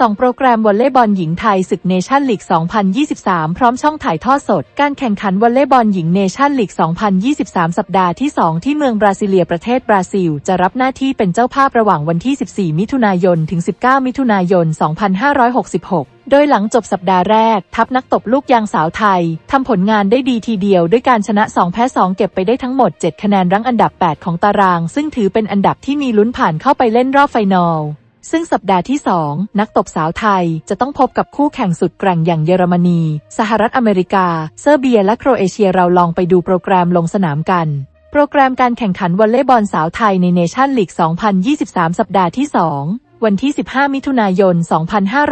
สองโปรแกรมวอลเลย์บอลหญิงไทยศึกเนชั่นลีก 2023 พร้อมช่องถ่ายทอดสด การแข่งขันวอลเลย์บอลหญิงเนชั่นลีก 2023 สัปดาห์ที่ 2 ที่เมืองบราซิเลียประเทศบราซิล จะรับหน้าที่เป็นเจ้าภาพระหว่างวันที่ 14 มิถุนายน ถึง 19 มิถุนายน 2566โดยหลังจบสัปดาห์แรก ทัพนักตบลูกยางสาวไทย ทำผลงานได้ดีทีเดียวด้วยการชนะ 2 แพ้ 2 เก็บไปได้ทั้งหมด 7 คะแนนรั้งอันดับ 8 ของตาราง ซึ่งถือเป็นอันดับที่มีลุ้นผ่านเข้าไปเล่นรอบไฟนอล ซึ่งสัปดาห์ที่ 2 นักตบสาวไทยจะต้องพบกับคู่แข่งสุดแกร่งอย่างเยอรมนี สหรัฐอเมริกา เซอร์เบีย และโครเอเชียเราลองไปดูโปรแกรมลงสนามกัน โปรแกรมการแข่งขันวอลเลย์บอลสาวไทยในเนชั่นลีก 2023 สัปดาห์ที่ 2วันที่ 15 มิถุนายน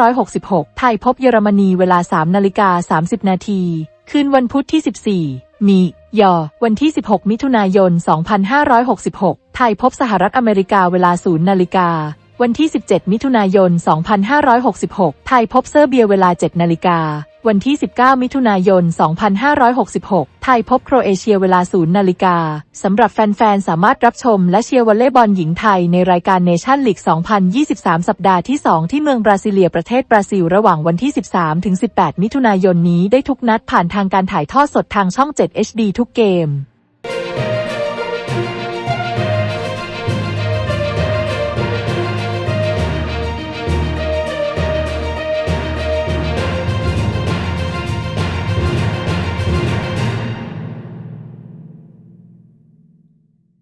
2566 ไทยพบเยอรมนีเวลา 3 นาฬิกา 30 นาที คืนวันพุธที่ 14 มี ยอ วันที่ 16 มิถุนายน 2566 ไทยพบสหรัฐอเมริกาเวลา 0 นาฬิกา วันที่ 17 มิถุนายน 2566 ไทยพบเซอร์เบียเวลา 7 นาฬิกา วันที่ 19 มิถุนายน 2566 ไทยพบโครเอเชียเวลา 0 นาฬิกา สำหรับแฟน ๆ สามารถรับชมและเชียร์วอลเลย์บอลหญิงไทยในรายการเนชั่นลีก 2023 สัปดาห์ที่ 2 ที่เมืองบราซิเลียประเทศบราซิล ระหว่างวันที่ 13 ถึง 18 มิถุนายนนี้ได้ทุกนัดผ่านทางการถ่ายทอดสดทางช่อง 7 HD ทุกเกม